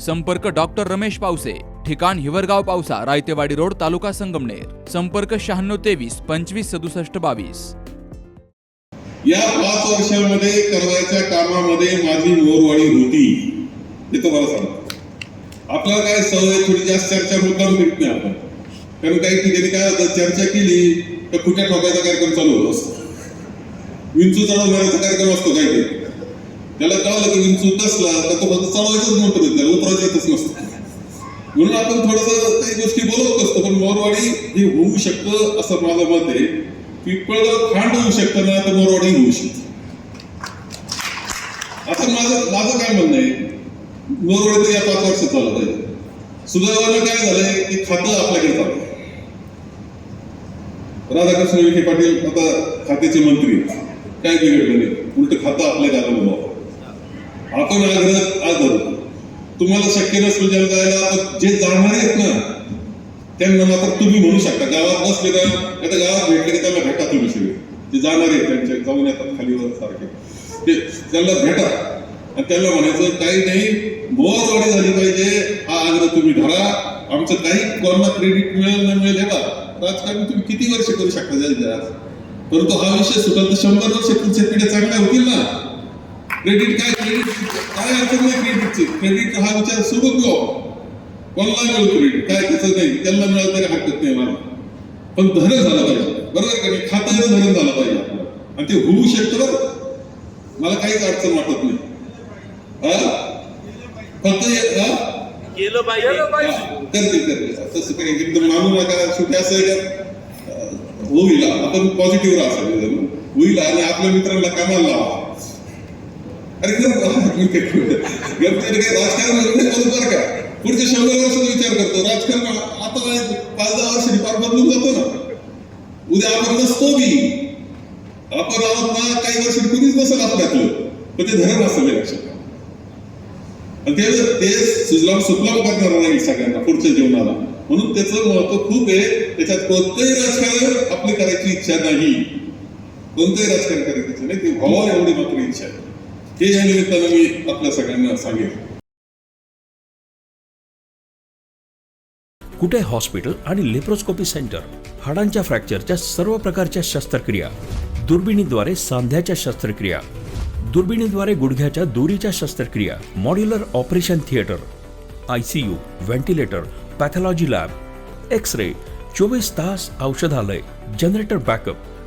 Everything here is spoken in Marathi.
संपर्क डॉक्टर रमेश पावसे ठिकाण हिवरगाव पावसा रायतेवाडी रोड तालुका संगमनेर. संपर्क शहाण्णव तेवीस पंचवीस सदुसष्ट बावीस. या पाच वर्षामध्ये करवायच्या कामामध्ये माझी मोरवाडी होती. हे तुम्हाला सांगतो. आपल्याला काय सवय थोडी जास्त चर्चा मुद्दाम करीत नाही आपण. कारण काही ठिकाणी काय होतं चर्चा केली तर कुठ्या ठोकायचा कार्यक्रम चालू होत. असतो विंचू चढवण्याचा कार्यक्रम असतो काही त्याला कळालं की विंचू कसला तर तो फक्त चालवायचंच म्हणतो त्याला उतरायचं येतच नसतं. म्हणून आपण थोडस काही गोष्टी बोलवत असतो पण मोरवाडी हे होऊ शकतं असं माझं मत आहे. पिंपळगाव खांड होऊ शकतं ना तर मोरवाडी होऊ शकतं. आता माझं माझं काय म्हणणं आहे? मोरवाडी तर या पाच वर्ष चालत आहे. सुदैवानं काय झालंय? की खातं आपल्याकडे चालू राधाकृष्ण विखे पाटील आता खात्याचे मंत्री काय बिघडलं नाही? उलट खातं आपल्या झालं आपण आग्रह आग्रह तुम्हाला शक्य नसेल ज्यांना जायला जे जाणारे आहेत ना त्यांना मात्र तुम्ही म्हणू शकता. गावात बसले का आता गावात भेटले की त्यांना भेटा तुम्ही सगळे. ते जाणार आहेत त्यांच्या जाऊन येतात खाली सारखे. ते त्यांना भेटा. आणि त्यांना म्हणायचं काही नाही मोरवाडी झाली पाहिजे. हा आग्रह तुम्ही धरा. आमचं काही कोणाला क्रेडिट मिळेल न मिळेल का राजकारण तुम्ही किती वर्ष करू शकता जास्त परंतु हा विषय सुटेल तर शंभर वर्ष पुढच्या पिढ्या चांगल्या होतील ना. क्रेडिट काय क्रेडिट काय अडचण नाही क्रेडिटची क्रेडिट हा विचार घेऊ. आपण. कोणाला मिळू क्रेडिट काय त्याचं नाही. त्यांना मिळालं तरी हरकत नाही मला पण धरण झालं पाहिजे. बरोबर का नाही? खात्याचं धरण झालं पाहिजे आणि ते होऊ शकतं बरं. मला काहीच अडचण वाटत नाही. हा? फक्त हे- हा? केलं पाहिजे. करते करते. तसं काही एकदम मानू नका शेवटी असं होईल. आपण पॉझिटिव्ह राहा होईल. आणि आपल्या मित्रांना कामाला लावा. अरे गमतीने काही राजकारण नाही बरं का. पुढच्या शंभर वर्षाचा विचार करतो. राजकारण आता पाच दहा वर्षांनी पार बदलून जातो ना उद्या आपण नसतो बी. आपण आहोत ना काही वर्ष कुणीच नसेल आपल्यातलं पण ते धरण असेल लक्षात आणि ते जर ते सुजलाम सुफलाम करणार नाही सगळ्यांना पुढच्या जीवनाला. म्हणून त्याचं महत्त्व खूप आहे. त्याच्यात कोणतंही राजकारण आपली करायची इच्छा नाही. कोणतंही राजकारण करायची इच्छा नाही. ती व्हावं एवढी मात्र इच्छा आहे. हे या निमित्तानं मी आपल्या सगळ्यांना सांगेन कुठे हॉस्पिटल आणि लेप्रोस्कोपी सेंटर? हाडांच्या फ्रॅक्चरच्या सर्व प्रकारच्या शस्त्रक्रिया, दुर्बिणीद्वारे सांध्याच्या शस्त्रक्रिया, दुर्बिणीद्वारे गुडघ्याच्या दोरीच्या शस्त्रक्रिया, modular operation theatre I C U ventilator, pathology lab X ray चोवीस तास औषधालय, generator backup